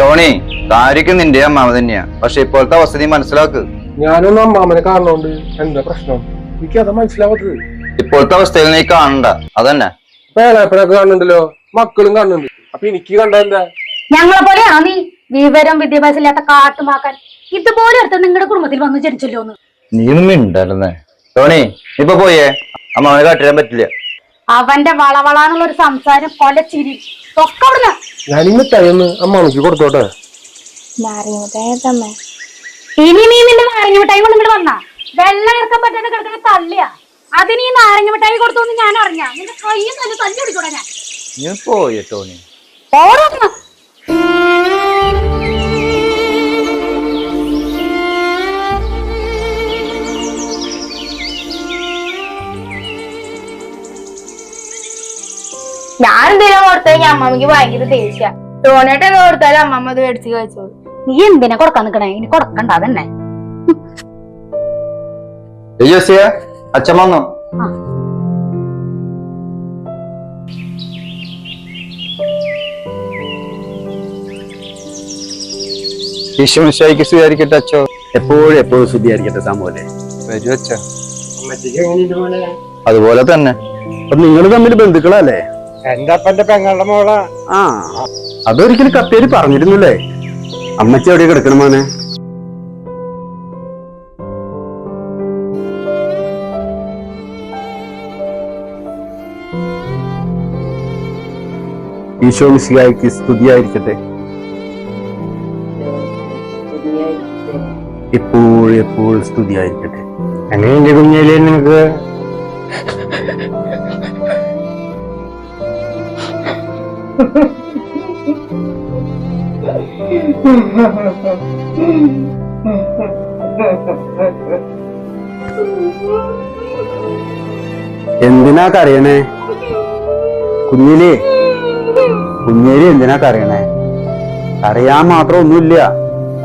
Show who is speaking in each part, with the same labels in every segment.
Speaker 1: Tony Tariq നിന്റെ അമ്മാവ തന്നെയാ. പക്ഷെ ഇപ്പോഴത്തെ അവസ്ഥ നീ മനസ്സിലാക്ക്.
Speaker 2: ഞാനൊന്നും അമ്മാമനെ കാണുന്നോണ്ട് എന്താ പ്രശ്നം? എനിക്ക് അത് മനസ്സിലാവാത്തത്
Speaker 1: ഇപ്പോഴത്തെ അവസ്ഥയിൽ നീ കാണണ്ട. അതന്നെ.
Speaker 2: പേളയപ്പനൊക്കെ കാണുന്നുണ്ടല്ലോ. മക്കളും കാണുന്നുണ്ട്. അപ്പൊ എനിക്ക് കണ്ട എന്താ?
Speaker 3: ഞങ്ങളെ പോലെ നീ? വിവരം വിദ്യാഭ്യാസം ഇല്ലാത്ത കാട്ടുമാക്കാൻ. ഇതുപോലെ അടുത്ത് നിങ്ങളുടെ കുടുംബത്തിൽ വന്നു ജനിച്ചല്ലോ എന്ന്
Speaker 1: നീ ഒന്നും മിണ്ടല്ലേ ടോണി ഇപ്പൊ പോയേ? അമ്മാവനെ കാട്ടിടാൻ പറ്റില്ല.
Speaker 3: അവന്റെ വളവളാന്നുള്ള ഒരു സംസാരം കൊല ചിരി. ഒക്കെ അവിടുന്ന്.
Speaker 2: കൊടുത്തോട്ടെ?
Speaker 3: ഇനി നീ നിന്റെ നാരങ്ങ മിഠായി കൊണ്ട് ഇങ്ങോട്ട് വന്നാ. വെള്ളം ഇറക്കാൻ പറ്റാതെ കിടക്കുന്ന തള്ളിയാ. അതിന് ഈ നാരങ്ങ മിഠായി കൊടുത്തു ഞാൻ അറിഞ്ഞ. നിന്റെ കയ്യും തന്നെ തല്ലി പിടിക്കൂടെ ഞാൻ.
Speaker 1: ഞാൻ പോയേ ടോണി
Speaker 3: ഓരോന്ന്.
Speaker 4: ഞാൻ എന്തിനാ കൊടുത്തത് ഞാൻ അമ്മമ്മക്ക് ഭയങ്കര ദേഷ്യ. ടോണേട്ട് എന്ന് കൊടുത്താലും അമ്മമ്മ അത് മേടിച്ച് കഴിച്ചോളൂ.
Speaker 3: നീ എന്തിനാ കൊടുക്കാൻ നിക്കണേ? ഇനി കൊടുക്കണ്ട അതന്നെ.
Speaker 1: അച്ഛമ്മ അച്ഛൻ വന്നു. അച്ഛോ.
Speaker 5: എപ്പോഴും എപ്പോഴും ശുദ്ധിയായിരിക്കട്ടെ സാമൂലെ
Speaker 1: വരൂ അച്ഛ. അതുപോലെ തന്നെ.
Speaker 5: അപ്പൊ നിങ്ങൾ തമ്മിൽ ബന്ധുക്കളല്ലേ?
Speaker 2: എന്റെ അപ്പന്റെ പെങ്ങളുടെ മോളാ.
Speaker 5: ആ അതൊരിക്കലും കത്തേരി പറഞ്ഞിരുന്നില്ലേ? അമ്മച്ചി എവിടെ കിടക്കണം മോനെ? ഈശോ മിസിയായിക്ക് സ്തുതിയായിരിക്കട്ടെ. എപ്പോഴും എപ്പോഴും സ്തുതിയായിരിക്കട്ടെ.
Speaker 2: അങ്ങനെ കുഞ്ഞേലി നിനക്ക്
Speaker 5: എന്തിനാ കരയണേ? കുഞ്ഞിലേ കുഞ്ഞേലി എന്തിനാ കരയണേ? കരയാൻ മാത്രം ഒന്നുമില്ല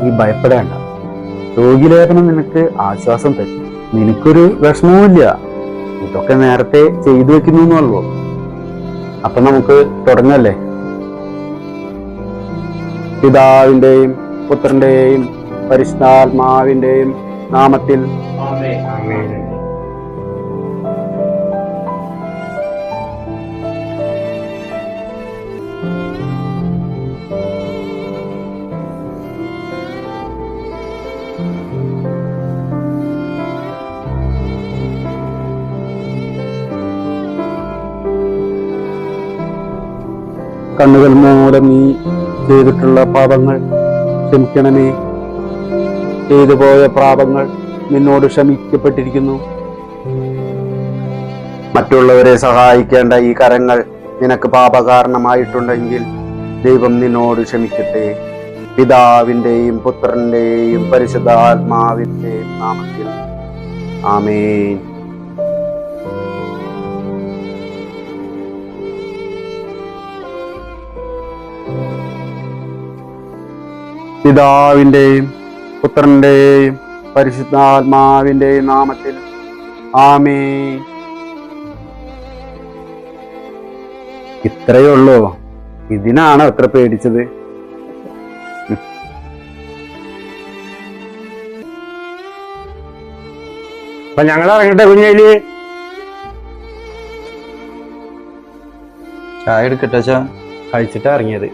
Speaker 5: നീ ഭയപ്പെടേണ്ട. രോഗിലേപനം നിനക്ക് ആശ്വാസം തരും. നിനക്കൊരു വിഷമവുമില്ല. ഇതൊക്കെ നേരത്തെ ചെയ്തു വെക്കുന്നു എന്നുള്ളൂ അപ്പൊ നമുക്ക് തുടങ്ങല്ലേ? പിതാവിന്റെയും പുത്രന്റെയും പരിശുദ്ധാത്മാവിന്റെയും നാമത്തിൽ കണ്ണുകൾ മൂലം നീ ചെയ്തിട്ടുള്ള പാപങ്ങൾ ക്ഷമിക്കണമേ. ചെയ്തു പോയ പാപങ്ങൾ നിന്നോട് ക്ഷമിക്കപ്പെട്ടിരിക്കുന്നു. മറ്റുള്ളവരെ സഹായിക്കേണ്ട ഈ കരങ്ങൾ നിനക്ക് പാപകാരണമായിട്ടുണ്ടെങ്കിൽ ദൈവം നിന്നോട് ക്ഷമിക്കട്ടെ. പിതാവിന്റെയും പുത്രന്റെയും പരിശുദ്ധാത്മാവിന്റെയും നാമത്തിൽ. ആമേൻ. പിതാവിന്റെയും പുത്രന്റെയും പരിശുദ്ധാത്മാവിന്റെയും നാമത്തിൽ. ആമേ ഇത്രയേ ഉള്ളൂ. ഇതിനാണ് അത്ര പേടിച്ചത്.
Speaker 2: അപ്പൊ ഞങ്ങൾ ഇറങ്ങട്ടെ കുഞ്ഞേലി?
Speaker 1: ചായ എടുക്കട്ടെ
Speaker 5: കഴിച്ചിട്ടാ ഇറങ്ങിയത്.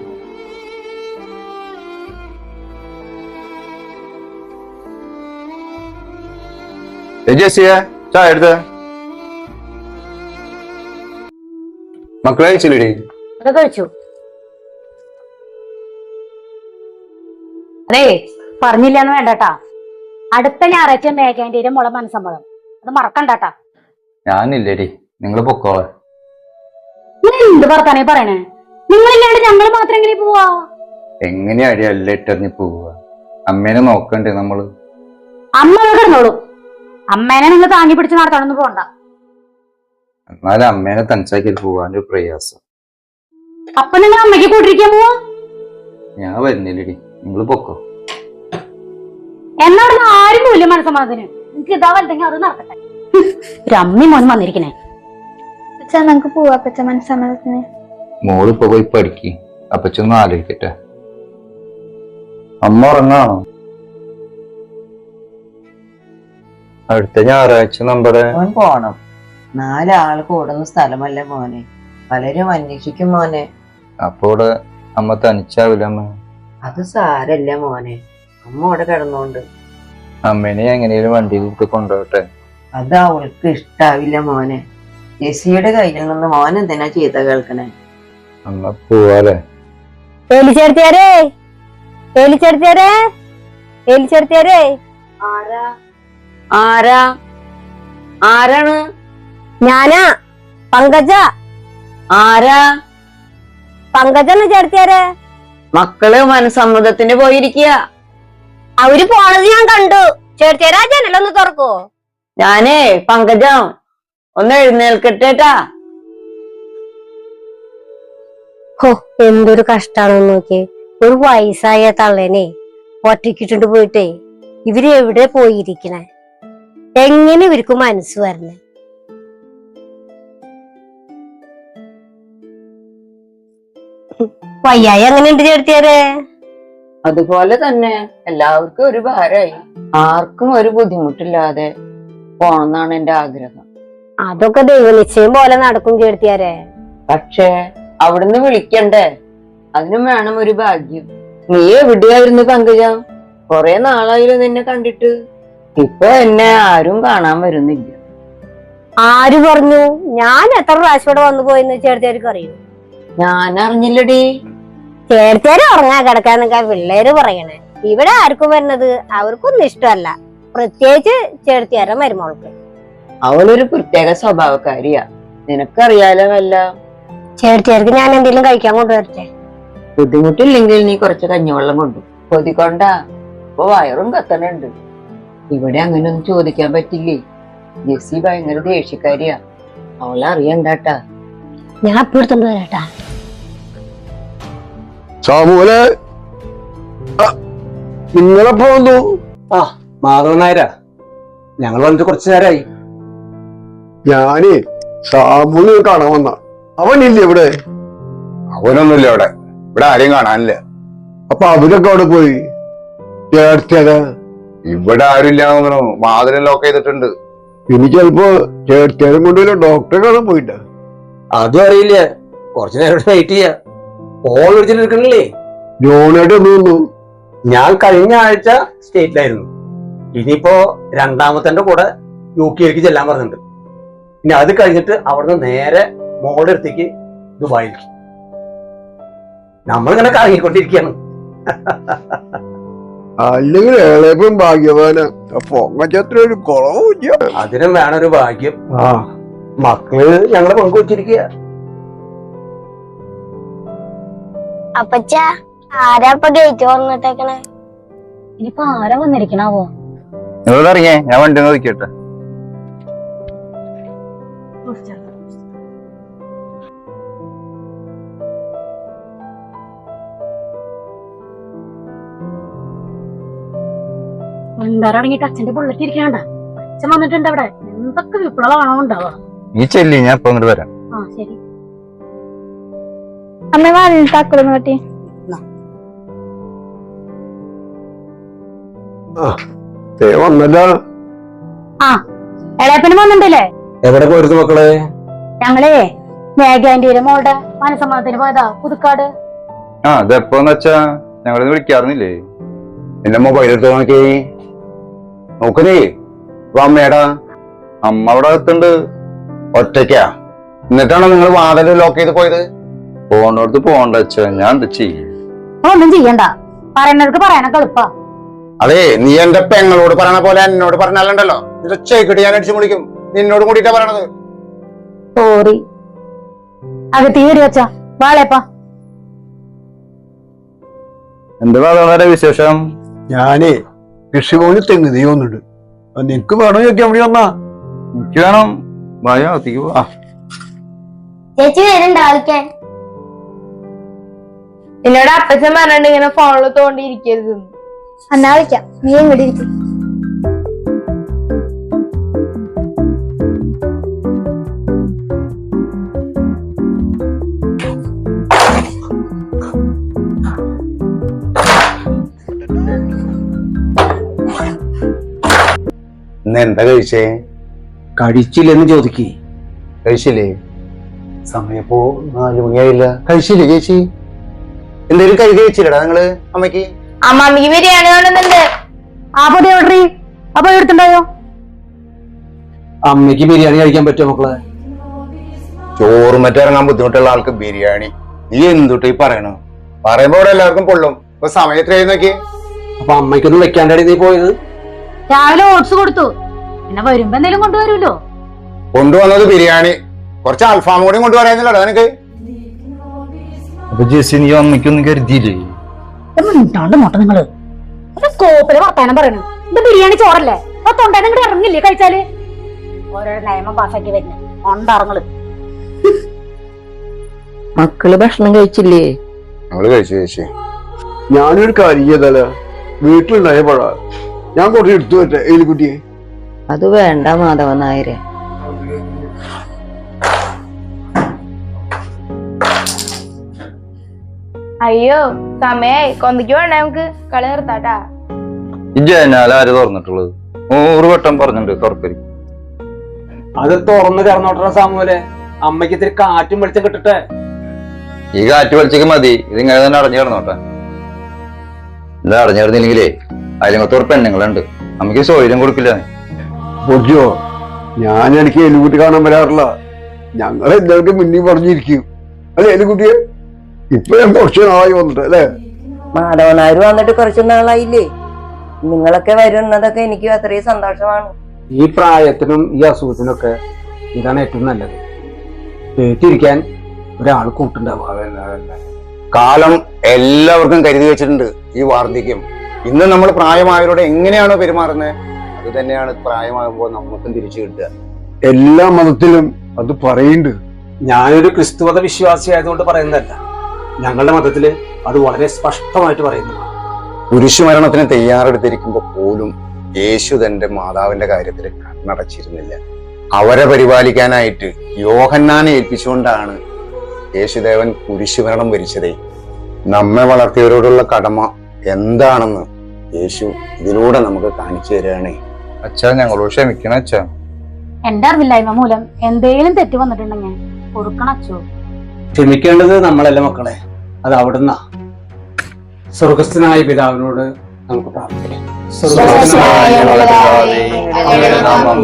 Speaker 1: ജോസിയ ചായ എടുത്ത്. മക്കളെ കഴിച്ചില്ലേ
Speaker 3: അത് കഴിച്ചു. അതെ പറഞ്ഞില്ലെന്ന് വേണ്ടട്ടാ. അടുത്ത ഞായറാഴ്ച മേഘാന്റിയുടെ മുള മനസ്സമ്മതം. അത് മറക്കണ്ടാട്ടാ.
Speaker 1: ഞാനില്ലേടി. നിങ്ങൾ പൊക്കോളെ
Speaker 3: നിങ്ങൾ എന്ത് വർത്താനേ പറയണേ? നിങ്ങളില്ലാണ്ട് ഞങ്ങൾ മാത്രം എങ്ങനെ പോവാ?
Speaker 1: എങ്ങനെയാടി അല്ല ഇട്ടെറിഞ്ഞ് പോവുക അമ്മേനെ നോക്കണ്ടേ നമ്മൾ?
Speaker 3: അമ്മ കിടന്നോളൂ. അമ്മേനെ നിങ്ങൾ താങ്ങി പിടിച്ച് നടത്തണമെന്ന് പോണ്ട.
Speaker 1: എന്നാലും അമ്മേനെ തനിച്ചാക്കി പോവാൻ ഒരു പ്രയാസം.
Speaker 3: അപ്പൊ നിങ്ങൾ അമ്മയ്ക്ക് കൂട്ടിരിക്കാൻ പോവാ?
Speaker 1: ഞാൻ വരുന്നില്ലടി. നിങ്ങൾ പൊക്കോ?
Speaker 3: എന്നോട് ആരും പോലും മനസ്സമ്മതത്തിന് എനിക്ക് ഇതാ വലുതെങ്കിൽ അത് നടക്കട്ടെ. രമ്മി മോൻ വന്നിരിക്കണേ.
Speaker 4: അച്ഛാ നമുക്ക് പോവാ അപ്പച്ച മനസ്സമ്മതത്തിന്
Speaker 1: മോളിപ്പോ പോയി പഠിക്ക്. അപ്പച്ചൊന്നും ആലോചിക്കട്ടെ. അമ്മ ഉറങ്ങാണോ? അടുത്ത ഞായറാഴ്ച നമ്മുടെ
Speaker 6: മോൻ പോണം. നാലാൾ കൂടുന്ന സ്ഥലമല്ല മോനെ. പലരും അന്വേഷിക്കും മോനെ.
Speaker 1: അപ്പൊ ഇവിടെ അമ്മ തനിച്ചാവില്ല അമ്മ?
Speaker 6: അത് സാരല്ല മോനെ. അമ്മ അവിടെ കിടന്നോണ്ട്.
Speaker 1: അമ്മേനെ എങ്ങനെയും വണ്ടിയിൽ ഇട്ട് കൊണ്ടുപോട്ടെ.
Speaker 6: അത് അവൾക്ക് ഇഷ്ടാവില്ല മോനെ. ജെസിയുടെ കയ്യിൽ നിന്ന് മോൻ എന്തിനാ ചീത്ത കേൾക്കണേ?
Speaker 1: അമ്മ പോവാലേ
Speaker 7: എലിച്ചെടുത്തിയാരേ? എലിച്ചെടുത്തിയാരേ? എലിച്ചെടുത്തിയാരേ?
Speaker 6: ആരാ? ആരാ? ആരാണ്?
Speaker 7: ഞാനാ. പങ്കജ.
Speaker 6: ആരാ?
Speaker 7: പങ്കജ എന്ന് ചേർത്തിയാരെ
Speaker 6: മക്കൾ മനസമ്മതത്തിന് പോയിരിക്കുക
Speaker 7: അവർ പോണത് ഞാൻ കണ്ടു. ചേർത്തിയാരാ ജനലൊന്ന് തുറക്കോ.
Speaker 6: ഞാനേ പങ്കജ. ഒന്ന് എഴുന്നേൽക്കട്ടേട്ടാ.
Speaker 7: ഹോ എന്തൊരു കഷ്ടാണെന്ന് നോക്കി ഒരു വയസ്സായ തള്ളേനെ ഒറ്റക്കിട്ടുണ്ട് പോയിട്ടേ. ഇവർ എവിടെ പോയിരിക്കണേ? എങ്ങനെ ഇവർക്ക് മനസ്സ് വരണേ? വയ്യായി എങ്ങനെയുണ്ട് ചേർത്തിയാരെ
Speaker 6: അതുപോലെ തന്നെ എല്ലാവർക്കും ഒരു ഭാരമായി. ആർക്കും ഒരു ബുദ്ധിമുട്ടില്ലാതെ പോണെന്നാണ് എന്റെ ആഗ്രഹം.
Speaker 7: അതൊക്കെ ദൈവനിശ്ചയം പോലെ നടക്കും ചേർത്തിയാരെ
Speaker 6: പക്ഷേ അവിടുന്ന് വിളിക്കണ്ടേ? അതിനും വേണം ഒരു ഭാഗ്യം. നീ എവിടെയായിരുന്നു പങ്കജ? കൊറേ നാളായാലും നിന്നെ കണ്ടിട്ട്. ഇപ്പൊ എന്നെ ആരും കാണാൻ വരുന്നില്ല.
Speaker 7: ആര് പറഞ്ഞു? ഞാൻ എത്ര പ്രാവശ്യം ഇവിടെ വന്നു പോയെന്ന് ചേർത്തേർക്ക് അറിയൂ?
Speaker 6: ഞാൻ അറിഞ്ഞില്ലടി.
Speaker 7: ചേർത്തേര് ഉറങ്ങാ കിടക്കാന്നൊക്കെ പിള്ളേര് പറയണേ. ഇവിടെ ആർക്കും വരുന്നത് അവർക്കൊന്നും ഇഷ്ടമല്ല. പ്രത്യേകിച്ച് ചേർത്തിയാര മരുമോൾക്ക്.
Speaker 6: അവളൊരു പ്രത്യേക സ്വഭാവക്കാരിയാ. നിനക്കറിയാലോ വല്ല?
Speaker 7: ചേർത്തിയാർക്ക് ഞാൻ എന്തെങ്കിലും കഴിക്കാൻ കൊണ്ടുവരട്ടെ?
Speaker 6: ബുദ്ധിമുട്ടില്ലെങ്കിൽ നീ കുറച്ച് കഞ്ഞിവെള്ളം കൊണ്ടു. കൊതിക്കൊണ്ടാ. ഇപ്പൊ വയറും കത്തണുണ്ട്. ഇവിടെ അങ്ങനെ ഒന്നും ചോദിക്കാൻ പറ്റില്ലേ? ജെസ്സി ഭയങ്കര ദേഷ്യക്കാരിയാ. അവളെ അറിയണ്ടാട്ടാ.
Speaker 7: ഞാൻ ഇപ്പൊ എടുത്തോണ്ട് വരാട്ടാ
Speaker 8: സാമൂലെ നിങ്ങളെപ്പോ വന്നു?
Speaker 2: ആ മാധവ നായരാ. ഞങ്ങൾ വന്നിട്ട് കുറച്ചു നേരമായി
Speaker 8: ഞാനേ സാമൂൽ കാണാൻ വന്ന. അവനില്ലേ ഇവിടെ?
Speaker 9: അവനൊന്നുമില്ല ഇവിടെ ഇവിടെ ആരെയും കാണാനില്ല.
Speaker 8: അപ്പൊ അവരൊക്കെ അവിടെ പോയി? ചേർത്തിയത്
Speaker 9: ഇവിടെ ആരും മാതിരി തോന്നുന്നു. വാതിലും ലോക്ക് ചെയ്തിട്ടുണ്ട്.
Speaker 8: ഇനി ചിലപ്പോ ചേർത്തേരം കൊണ്ടുവല്ല ഡോക്ടറെ കാണാൻ പോയിട്ട.
Speaker 2: അതും അറിയില്ല. കുറച്ചു നേരം വെയിറ്റ് ചെയ്യാ. ഫോൺ വിളിച്ചിട്ട് എടുക്കണില്ലേ
Speaker 8: ജോണായിട്ട് ഒന്ന് വന്നു
Speaker 2: ഞാൻ കഴിഞ്ഞ ആഴ്ച സ്റ്റേറ്റിലായിരുന്നു ഇനിയിപ്പോ രണ്ടാമത്തെ കൂടെ യു കെയിലേക്ക് ചെല്ലാൻ പറഞ്ഞിട്ടുണ്ട്. ഇനി അത് കഴിഞ്ഞിട്ട് അവിടുന്ന് നേരെ മോളുടെ അടുത്തേക്ക് ദുബായിലേക്ക്. നമ്മളിങ്ങനെ കറങ്ങിക്കൊണ്ടിരിക്കുകയാണ്.
Speaker 8: അല്ലെങ്കിൽ ഏളയപ്പം ഭാഗ്യവാന. പൊങ്ങച്ചത്ര ഒരു കുറവില്ല
Speaker 2: അതിനും വേണം ഒരു ഭാഗ്യം.
Speaker 8: ആ.
Speaker 2: മക്കൾ ഞങ്ങളെ പങ്കുവച്ചിരിക്കുക
Speaker 7: അപ്പച്ച ആരാ ഇപ്പൊ ഗേറ്റ് വന്നിട്ടേക്കണേ? ഇനിയിപ്പൊ ആരാ വന്നിരിക്കണാവോ?
Speaker 1: നിങ്ങൾ ഇറങ്ങിയേ ഞാൻ വണ്ടി ഒന്ന് നോക്കിയോട്ടെ
Speaker 7: അച്ഛന്റെ ബുള്ളറ്റ് ഇരിക്കണ്ട അച്ഛൻ വന്നിട്ടുണ്ട് അവിടെ. എന്തൊക്കെ വിപ്ലവമാണോ ഉണ്ടാവുക
Speaker 1: നീ ചെല്ലി ഞാൻ ഇപ്പൊ അങ്ങോട്ട് വരാം.
Speaker 7: ആ ശരി.
Speaker 4: അമ്മ പറ്റി
Speaker 7: എളയപ്പനും വന്നിട്ടില്ലേ?
Speaker 2: എവിടെ പോയിരുന്നു മക്കളെ?
Speaker 7: ഞങ്ങളേ മേഘാന്റെ മോളുടെ മനസമ്മതത്തിന് പോയതാ പുതുക്കാട്.
Speaker 1: ആ അതെപ്പോന്ന് വെച്ചാ ഞങ്ങളിന്ന് വിളിക്കാറുന്നില്ലേ?
Speaker 9: എന്റെ മൊബൈൽ എടുത്ത് നോക്കി നോക്കണേ അമ്മേടാ.
Speaker 1: അമ്മ അവിടെ എത്തുണ്ട്
Speaker 9: ഒറ്റയ്ക്കാ? എന്നിട്ടാണോ നിങ്ങൾ വാതിൽ ലോക്ക് ചെയ്ത് പോയത്?
Speaker 1: പോണ്ടടുത്ത് പോണ്ട ഞാൻ എന്താ ചെയ്യും?
Speaker 7: ഒന്നും ചെയ്യണ്ട. പറയുന്നവർക്ക് പറയാനൊക്കെ എളുപ്പാ.
Speaker 9: അതെ നീ എന്റെ പെങ്ങളോട് പറയണ പോലെ എന്നോട് പറഞ്ഞാലുണ്ടല്ലോ. നിന്റെ ചേക്കിട്ട് ഞാൻ അടിച്ചു മുടിക്കും നിന്നോട് കൂടിയിട്ടാ പറയണത്.
Speaker 7: സോറി അത് തീരെ വെച്ചാ വാളേപ്പാ
Speaker 1: എന്ത് വളരെ വിശേഷം?
Speaker 8: ഞാനേ കൃഷിഭവന് തെങ്ങ് തീ വന്നിട്ട് നിനക്ക് വേണോ ചോദിക്കാൻ വേണ്ടി വന്നാ?
Speaker 1: എനിക്ക് വേണം. അകത്തേക്ക്
Speaker 4: ചേച്ചി വരുന്നുണ്ട് ആൾക്കാൻ എന്നോട് അപ്പച്ചൻ പറഞ്ഞിട്ട് ഇങ്ങനെ ഫോണിൽ തോണ്ടിയിരിക്കരുത് എന്നാ വിളിക്കാം. നീ ഇങ്ങോട്ട്
Speaker 9: എന്താ കഴിച്ചേ?
Speaker 2: കഴിച്ചില്ലെന്ന് ചോദിക്കേ.
Speaker 9: കഴിച്ചില്ലേ? സമയപ്പോ നാലു മണിയായില്ല. കഴിച്ചില്ലേ ചേച്ചി? എന്തേലും കഴുകി വെച്ചില്ലടാ നിങ്ങൾ അമ്മയ്ക്ക്
Speaker 4: അമ്മാമ്മക്ക് ബിരിയാണി കൊണ്ടുവന്നുണ്ട്
Speaker 3: ആ പൊടി ഓർഡർ അപ്പൊ എടുത്തുണ്ടായോ
Speaker 2: അമ്മയ്ക്ക് ബിരിയാണി കഴിക്കാൻ പറ്റുമോ മക്കളെ?
Speaker 9: ചോറും മറ്റിറങ്ങാൻ ഇറങ്ങാൻ ബുദ്ധിമുട്ടുള്ള ആൾക്ക് ബിരിയാണി. നീ എന്തുട്ട് ഈ പറയണോ പറയുമ്പോ ഇവിടെ എല്ലാവർക്കും പൊള്ളും. ഇപ്പൊ സമയത്ര നോക്കി
Speaker 2: അപ്പൊ അമ്മയ്ക്കൊന്നും വെക്കാണ്ടാണ് നീ പോയത്.
Speaker 3: രാവിലെ ഓട്സ് കൊടുത്തു. പിന്നെ വരുമ്പോ എന്തെങ്കിലും കൊണ്ടുവരുമല്ലോ
Speaker 9: കൊണ്ടുവന്നത് ബിരിയാണി. കുറച്ച് അൽഫാം കൂടി കൊണ്ടുവരാന്നില്ലടാ നിനക്ക്.
Speaker 1: അപ്പൊ ജെസ്സി നീ അമ്മയ്ക്കൊന്നും കരുതിയില്ലേ?
Speaker 3: മിണ്ടാണ്ട് മോട്ട നിങ്ങൾ. ഒരു സ്കോപ്പിൽ വർത്താനം പറയണു. ഇത് ബിരിയാണി ചോറല്ലേ? ആ തൊണ്ടേനെ ഇങ്ങോട്ട് ഇറങ്ങില്ലേ കഴിച്ചാൽ? ഓരോ നിയമം പാസ്സാക്കി
Speaker 6: മക്കൾ ഭക്ഷണം കഴിച്ചില്ലേ?
Speaker 9: ഞങ്ങൾ കഴിച്ചു ചേച്ചി
Speaker 5: ഞാനൊരു കാര്യം ചെയ്താല വീട്ടിലുണ്ടായ പഴ. ഞാൻ കുറച്ച് എടുത്തു പറ്റേ എലിക്കുട്ടിയെ.
Speaker 6: അത് വേണ്ട മാധവൻ നായരെ.
Speaker 4: അയ്യോ സമയായി. കൊന്തിക്ക് വേണ്ട നമുക്ക് കളി നിർത്താട്ടാ.
Speaker 1: ഈ ജനാല ആര് തുറന്നിട്ടുള്ളത്? നൂറ് വട്ടം പറഞ്ഞിട്ടുണ്ട് തുറക്കരി
Speaker 2: അത് തുറന്ന് കിടന്നോട്ട സാമൂലെ അമ്മയ്ക്ക് ഇത്തിരി കാറ്റും വെളിച്ചം കിട്ടട്ടെ.
Speaker 1: ഈ കാറ്റ് മതി. ഇതിങ്ങനെ തന്നെ അടഞ്ഞു കിടന്നോട്ടെ. ഇത് അടഞ്ഞു കിടന്നില്ലെങ്കിലേ അതിലങ്ങനത്തെ ഒരു പെണ്ണുങ്ങളുണ്ട്. അമ്മയ്ക്ക് സൗകര്യം കൊടുക്കില്ല.
Speaker 5: പൊറിച്ചോ ഞാൻ എനിക്ക് എലിക്കുട്ടി കാണാൻ വരാറില്ല. ഞങ്ങൾ എല്ലാവർക്കും മുന്നിൽ പറഞ്ഞിരിക്കും. അല്ലെ എലിക്കുട്ടിയെ? ഇപ്പൊ ഞാൻ കുറച്ച് നാളായി വന്നിട്ട് അല്ലേ?
Speaker 6: മാധവൻ നായർ വന്നിട്ട് കുറച്ചു നാളായില്ലേ? നിങ്ങളൊക്കെ വരുന്നതൊക്കെ എനിക്ക് അത്രയും സന്തോഷമാണ്.
Speaker 2: ഈ പ്രായത്തിനും ഈ അസുഖത്തിനൊക്കെ ഇതാണ് ഏറ്റവും നല്ലത്. കേട്ടിരിക്കാൻ ഒരാൾ കൂട്ടുണ്ടാവുക
Speaker 9: കാലം എല്ലാവർക്കും കരുതി വെച്ചിട്ടുണ്ട് ഈ വാർദ്ധക്യം. ഇന്ന് നമ്മൾ പ്രായമായവരോട് എങ്ങനെയാണോ പെരുമാറുന്നത്? അത് തന്നെയാണ് പ്രായമാകുമ്പോൾ നമുക്കും തിരിച്ചു കിട്ടുക.
Speaker 5: എല്ലാ മതത്തിലും അത് പറയുന്നുണ്ട്.
Speaker 2: ഞാനൊരു ക്രിസ്തുമത വിശ്വാസി ആയതുകൊണ്ട് പറയുന്നതല്ല. ഞങ്ങളുടെ മതത്തിൽ അത് വളരെ സ്പഷ്ടമായിട്ട് പറയുന്നു.
Speaker 9: പുരുഷമരണത്തിന് തയ്യാറെടുത്തിരിക്കുമ്പോൾ പോലും യേശു തന്റെ മാതാവിന്റെ കാര്യത്തിൽ കണ്ണടച്ചിരുന്നില്ല. അവരെ പരിപാലിക്കാനായിട്ട് യോഹന്നാനെ ഏൽപ്പിച്ചുകൊണ്ടാണ് യേശുദേവൻ കുരിശുമരണം വരിച്ചതേ. നമ്മെ വളർത്തിയവരോടുള്ള കടമ എന്താണെന്ന് യേശു ഇതിലൂടെ നമുക്ക് കാണിച്ചു തരികയാണേ.
Speaker 1: അച്ഛാ ഞങ്ങളോട് ക്ഷമിക്കണം അച്ഛാ.
Speaker 3: എന്റെ അറിവില്ലായ്മ മൂലം എന്തേലും തെറ്റ് വന്നിട്ടുണ്ടെങ്കിൽ കൊടുക്കണം അച്ഛോ.
Speaker 2: ക്ഷമിക്കേണ്ടത് നമ്മളല്ല മക്കളെ. അത് അവിടുന്ന. സ്വർഗസ്ഥനായ പിതാവിനോട് നമുക്ക് പ്രാർത്ഥിക്കാം.
Speaker 1: അങ്ങയുടെ നാമം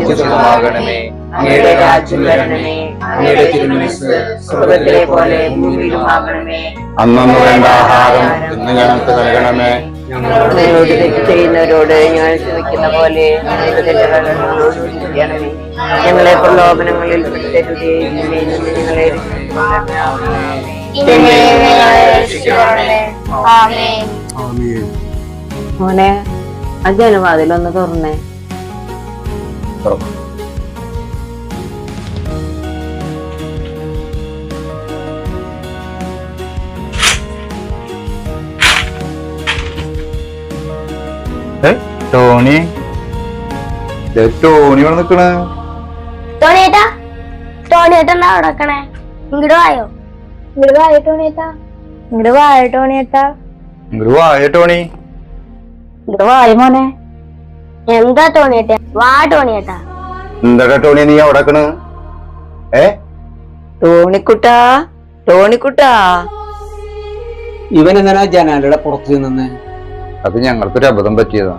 Speaker 6: അങ്ങയുടെ രാജ്യം വരണമേ. അങ്ങയുടെ തിരുമനസ് സ്വർഗത്തിലെ പോലെ ഭൂമിയിലുമാകണമേ
Speaker 9: അന്നു വേണ്ട ആഹാരം ഇന്ന് ഞങ്ങൾക്ക് നൽകണമേ.
Speaker 6: ഞങ്ങളോട് ചെയ്യുന്നവരോട് ഞങ്ങൾ ക്ഷമിക്കുന്ന പോലെ ഞങ്ങളെ പ്രലോഭനങ്ങളിൽ പെടുത്തരുതേ. ഞങ്ങളെ മോനെ ആ ജനവാതിലൊന്ന് തുറന്നേ.
Speaker 1: ടോണി. ദേ ടോണി ഇവിടെ നിക്കണ?
Speaker 4: ടോണി ഏട്ടാ? എന്താ അവിടെ നിക്കണേ? ഇങ്ങോട്ട് വായോ? ഇങ്ങോട്ട് വായോ ഏട്ടാ? ഇങ്ങോട്ട് വായോ ഏട്ടാ?
Speaker 1: ഇങ്ങോട്ട് വായ ടോണി.
Speaker 3: ഇങ്ങോട്ട് വായ മോനെ.
Speaker 4: എന്താ ടോണി ഏട്ടാ? വാ ടോണി ഏട്ടാ.
Speaker 9: എന്താ ടോണി നീ അവിടെ നിക്കണ്? ഏ?
Speaker 6: ടോണിക്കുട്ടാ? ടോണിക്കുട്ടാ?
Speaker 2: ഇവൻ എന്തിനാ ജനാലയുടെ പുറത്ത് നിന്ന്?
Speaker 1: അത് ഞങ്ങൾക്കൊരു അബദ്ധം പറ്റിയതാ.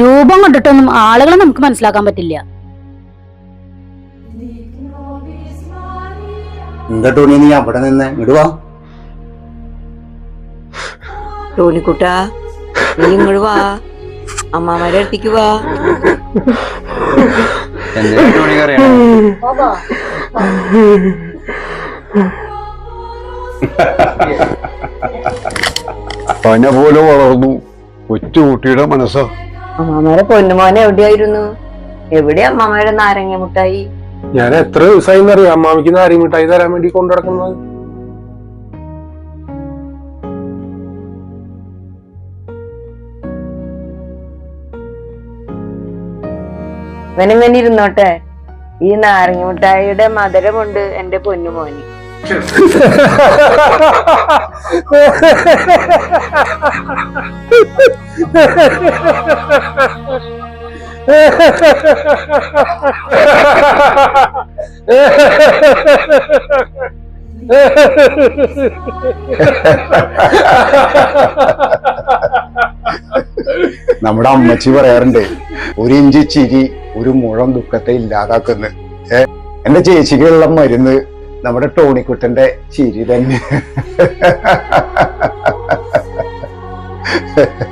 Speaker 3: രൂപം കണ്ടിട്ടൊന്നും ആളുകളെ നമുക്ക് മനസ്സിലാക്കാൻ പറ്റില്ല.
Speaker 9: എന്താ ടോണി നീ അവിടെ നിന്ന് ഇങ്ങോട്ട് വാ
Speaker 6: ടോണിക്കുട്ടാ നീ ഇങ്ങോട്ട് വാ. അമ്മാമാരെ അടുത്തേക്ക് വാ
Speaker 5: പന പോലെ വളർന്നു. കൊച്ചുകുട്ടിയുടെ മനസ്സാ.
Speaker 6: അമ്മാമാരെ പൊന്നുമോനെ എവിടെയായിരുന്നു? എവിടെ അമ്മാമാരെ നാരങ്ങ മുട്ടായി
Speaker 5: ഞാൻ എത്ര ദിവസമായി അറിയാം അമ്മാമിക്ക് നാരങ്ങ മിഠായി തരാൻ വേണ്ടി കൊണ്ടു നടക്കുന്നത്
Speaker 6: ഇവനിങ്ങനെ ഇരുന്നോട്ടെ. ഈ നാരങ്ങ മുട്ടായിയുടെ മധുരമുണ്ട് എന്റെ പൊന്നുമോന്.
Speaker 9: നമ്മുടെ അമ്മച്ചി പറയാറുണ്ട് ഒരു ഇഞ്ചി ചിരി ഒരു മുഴം ദുഃഖത്തെ ഇല്ലാതാക്കുന്നു. എന്റെ ചേച്ചിക്കുള്ള മരുന്ന് നമ്മുടെ ടോണിക്കുട്ടന്റെ ചിരി തന്നെ.